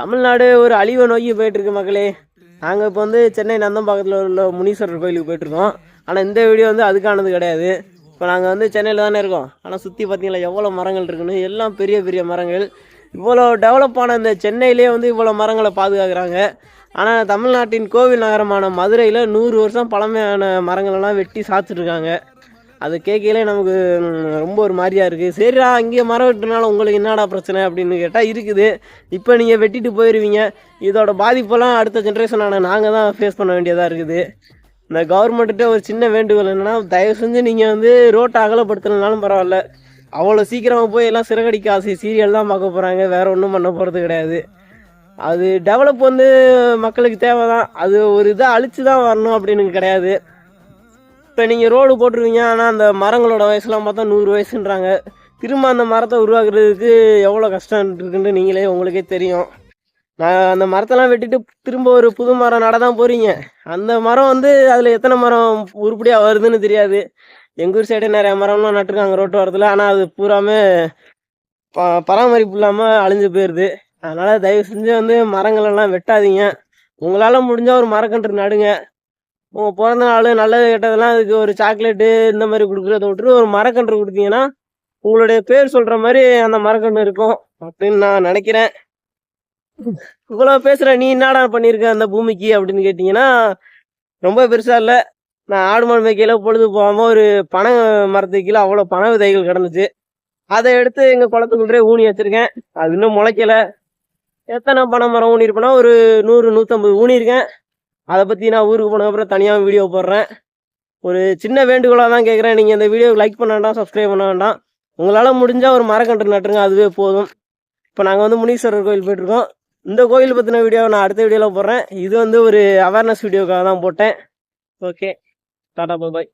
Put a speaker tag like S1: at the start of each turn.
S1: தமிழ்நாடு ஒரு அழிவை நோக்கி போயிட்டுருக்கு மக்களே. நாங்கள் இப்போ வந்து சென்னை நந்தம்பாக்கத்தில் உள்ள முனீஸ்வரர் கோயிலுக்கு போயிட்டுருக்கோம். ஆனால் இந்த வீடியோ வந்து அதுக்கானது கிடையாது. இப்போ நாங்கள் வந்து சென்னையில் தானே இருக்கோம். ஆனால் சுற்றி பார்த்தீங்களா எவ்வளோ மரங்கள் இருக்குன்னு. எல்லாம் பெரிய பெரிய மரங்கள். இவ்வளோ டெவலப் ஆன இந்த சென்னையிலே வந்து இவ்வளோ மரங்களை பாதுகாக்கிறாங்க. ஆனால் தமிழ்நாட்டின் கோவில் நகரமான மதுரையில் நூறு வருஷம் பழமையான மரங்களெல்லாம் வெட்டி சாத்துட்ருக்காங்க அது கேட்கலே நமக்கு ரொம்ப ஒரு மாதிரியா இருக்குது சரிடா இங்கே மரம் வெட்டினாலும் உங்களுக்கு என்னடா பிரச்சனை அப்படின்னு கேட்டால் இருக்குது. இப்போ நீங்கள் வெட்டிட்டு போயிடுவீங்க இதோட பாதிப்பெல்லாம் அடுத்த ஜென்ரேஷனான நாங்கள் தான் ஃபேஸ் பண்ண வேண்டியதாக இருக்குது. இந்த கவர்மெண்ட்டு ஒரு சின்ன வேண்டுகோள் என்னென்னா தயவு செஞ்சு நீங்கள் வந்து ரோட்டை அகலப்படுத்தலைனாலும் பரவாயில்ல. அவ்வளோ சீக்கிரமாக போய் எல்லாம் சிறகடிக்க ஆசை. சீரியல் தான் பார்க்க போகிறாங்க வேறு ஒன்றும் பண்ண போகிறது கிடையாது. அது டெவலப் வந்து மக்களுக்கு தேவை தான் அது ஒரு இதை அழிச்சு தான் வரணும் அப்படின்னு கிடையாது. இப்போ நீங்கள் ரோடு போட்டிருக்கீங்க ஆனால் அந்த மரங்களோட வயசுலாம் பார்த்தா நூறு வயசுன்றாங்க. திரும்ப அந்த மரத்தை உருவாக்குறதுக்கு எவ்வளோ கஷ்டம் இருக்குன்னு நீங்களே உங்களுக்கே தெரியும். நான் அந்த மரத்தெல்லாம் வெட்டிட்டு திரும்ப ஒரு புது மரம் நட தான் போகிறீங்க அந்த மரம் வந்து அதில் எத்தனை மரம் உருப்படியாக வருதுன்னு தெரியாது. எங்கள் ஊர் சைடே நிறைய மரம்லாம் நட்டுருக்காங்க ரோட்டு ஓரத்தில். ஆனால் அது பூராமே ப பராமரிப்பு இல்லாமல் அழிஞ்சு போயிடுது அதனால் தயவு செஞ்சு வந்து மரங்களெல்லாம் வெட்டாதீங்க. உங்களால் முடிஞ்சால் ஒரு மரக்கன்று நடுங்க. உங்கள் பிறந்த நாள் நல்லது கெட்டதெல்லாம் அதுக்கு ஒரு சாக்லேட்டு இந்த மாதிரி கொடுக்குறத விட்டுட்டு ஒரு மரக்கன்று கொடுத்தீங்கன்னா உங்களுடைய பேர் சொல்கிற மாதிரி அந்த மரக்கன்று இருக்கும் அப்படின்னு நான் நினைக்கிறேன். இவ்வளோ பேசுகிற நீ என்னடா பண்ணியிருக்க அந்த பூமிக்கு அப்படின்னு கேட்டிங்கன்னா ரொம்ப பெருசாக இல்லை. நான் ஆடு மாடு மேய்க்கையில் பொழுது போகாமல் ஒரு பனை மரத்துக்கு கீழே அவ்வளோ பனை விதைகள் கிடந்துச்சு. அதை எடுத்து எங்கள் குளத்துக்குள்ளே ஊனி வச்சுருக்கேன். அது இன்னும் முளைக்கல. எத்தனை பனை மரம் ஊனி இருப்பேன்னா ஒரு நூறு நூற்றம்பது ஊனி இருக்கேன். அதை பற்றி நான் ஊருக்கு போனதுக்கப்புறம் அப்புறம் தனியாக வீடியோ போடுறேன். ஒரு சின்ன வேண்டுகோளாக தான் கேட்குறேன் நீங்கள் இந்த வீடியோ லைக் பண்ண வேண்டாம் சப்ஸ்கிரைப் பண்ண வேண்டாம். உங்களால் முடிஞ்சால் ஒரு மரக்கன்று நட்டுருங்க அதுவே போதும். இப்போ நாங்கள் வந்து முனீஸ்வரர் கோயில் போயிட்டுருக்கோம். இந்த கோயில் பற்றின வீடியோ நான் அடுத்த வீடியோவில் போடுறேன். இது வந்து ஒரு அவேர்னஸ் வீடியோக்காக தான் போட்டேன். ஓகே டாடா பாய்